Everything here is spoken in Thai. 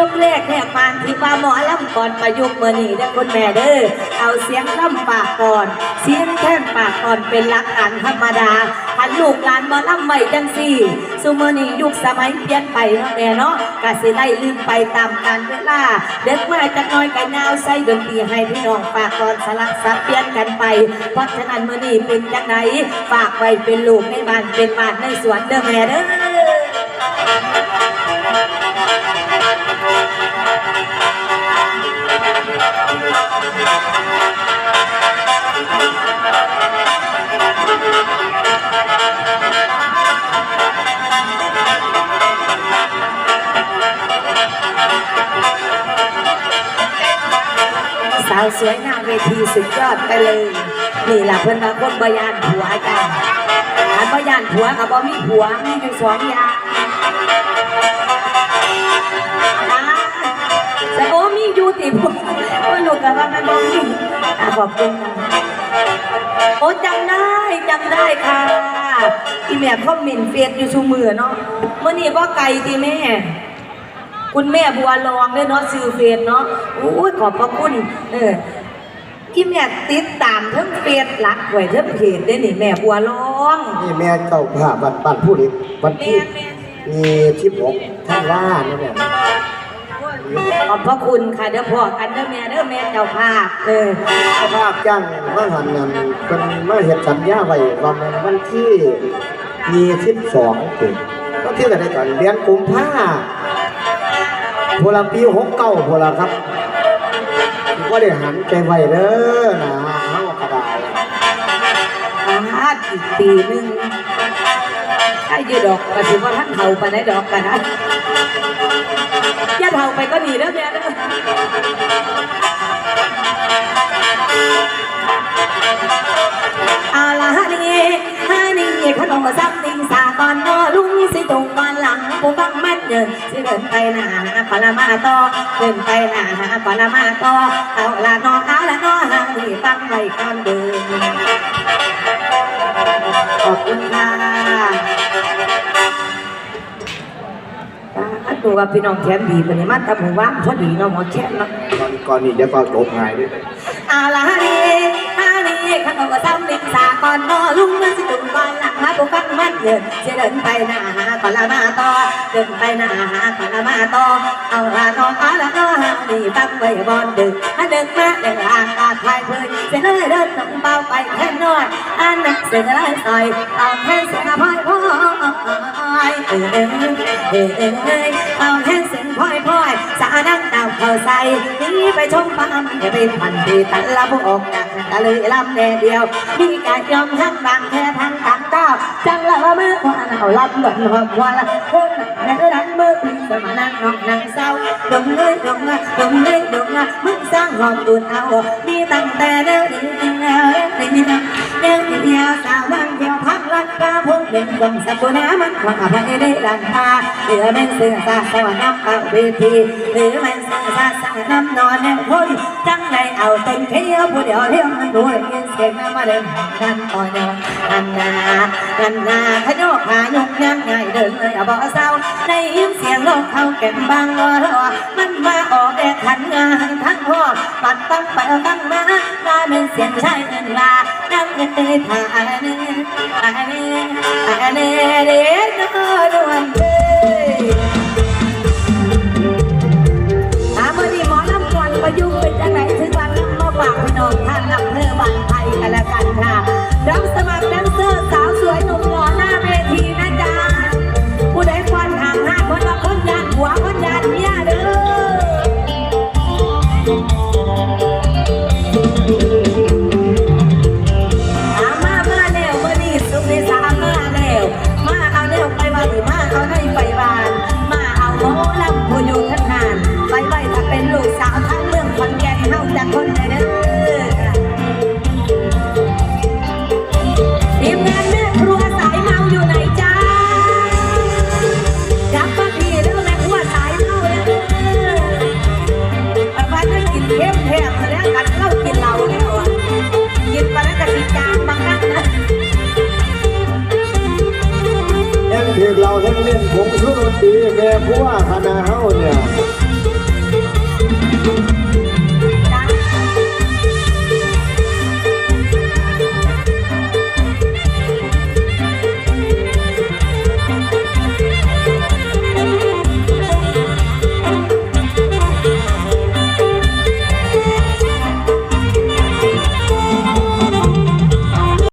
ยกแรกแหกปานที่ว่าหมอลำก่อนประยุกต์เมื่อนี้เด้คุณแม่เด้อเอาเสียงล่ำปากก่อน เสียงแท่นปากก่อนเป็นหลักการธรรมดาหันลูกหลานหมอลำไว้จังสี่สุมื่อนี้ยุคสมัยเปลี่ยนไปเนาะแม่เนาะกสิได้ลืมไปตามกาลเวลาเด็กมาจักน้อยกันยาวใส่ดนตรีให้พี่น้องฝากก่อนสลักสับเปลี่ยนกันไป เพราะฉะนั้นเมื่อนี้เป็นจังไหนฝากไว้เป็นลูกในบ้านเป็นบ้านในสวนเด้อแม่เด้อาวสวยหน้าเวทีสุดยอดไปเลย นี่แหละเพิ่นมาคนบยานผัวจ้าอันบยานผัวกับบ่มีผัวมีอยู่สองอย่าง อ้ยลูกกับว่ามันบ่มีอะขอบคุณค่ะโอ้จำได้จำได้ค่ะอีแม่คอมเมนต์เฟซอยู่ชูมือเนาะเมื่อนี้ว่าไกลติแม่ คุณแม่บัวลองด้วยเนาะซื้อเฟซเนาะโอ้ยขอบพระคุณเออที่แม่ติดตามทั้งเฟซหลักไว้ทั้งเพจได้นี่แม่บัวลองนี่แม่เจ้าภาพบัตรบ้านผู้ลิวันแม่ที่แม่มีที่หกท่านว่านี่แม่ ขอบพระคุณค่ะเดี๋ยวพอกันเด้อแม่เด้อแม่เจ้าภาพเออเจ้าภาพจ้างว่าหันนั้นเป็นมาเห็ดสัญญาไว้ว่ามันวันที่มีสิบสองถึงก็ที่อะไรก่อนเรียนกลุ่มผ้าพลปีหกเก้าพลครับก็ได้หันใจไว้เด้อนะเฮากระดาษอาอีกปีหนึง ใครยู่ดอกก็ถือว่าท่านเฒ่าไปไหนดอกกันนะย่าเฒ่าไปก็หนีเด้อแม่เด้ออาลาฮานีฮานีขนมซ้ำนี่ เดินสิเดินไปหน้าหาปลามาต่อเดินไปหน้าหาปลามาต่อเอาละนอเอาละนอฮานีฟังไว้ก่อนเดินขอบคุณค่ะถ้าตัวว่าพี่น้องแคมดีวันนี้มาทำหมู่บ้านพอดีเนาะหมอแค่เนาะก่อนก่อนนี้เดี๋ยวก็จบหายด้วยอาลาฮา นีฮานีขนมก็ซ้ำลิงสาก่อนนอลุงมันสิตุ่มก่อนหลังหาปุ๊ฟังมันเดินจะเดินไปหน้าหาก่อนละมาต่อเดินไปหน้าหาก่อนละมาต่อเอาละนอเอาละนอฮานีฟังไว้บอนดึกถ้าดึกมาเดินอากาศภายเพลินจะเลยเดินลงเบาไปแค่น้อยอันนักเสือไรซอยเอาแค่เสือพายพอยเออเออเออเออเออเอาแค่เสือพอยพ่อยสาดังดาวเขาใส่นี่ไปชมปั๊มอย่าไปพันดีตันละพวกออกจากตะเลยลำแน่เดียวมีการยอมทั้งบางแค่ทางต่างก้าวจังละบหล่นหอมว่าละเพิ่งแม่ก็ดันมืออก นั่งเศร้าดงเลยดงอะดงเลยดงอะมึงสร้างหอมตุนเอามีตั้งแต่เดินเดียวเดินเดียวเดินเดียวสาวบางเดียวพักลักกาพงเด่นกงสักน้ำมันขวางไปได้ดันพาเห ลือแม่เสือซาสวรรค์น้ำเอาเวทีหรือแม่เสือซาสน้ำนอนแนวพ้นจังในเอาเต็มเที่ยวผู้เดียวเเราทั้งเล่นผงชุดดนตรีแม่ผู้ว่าคณะเฮาเนี่ย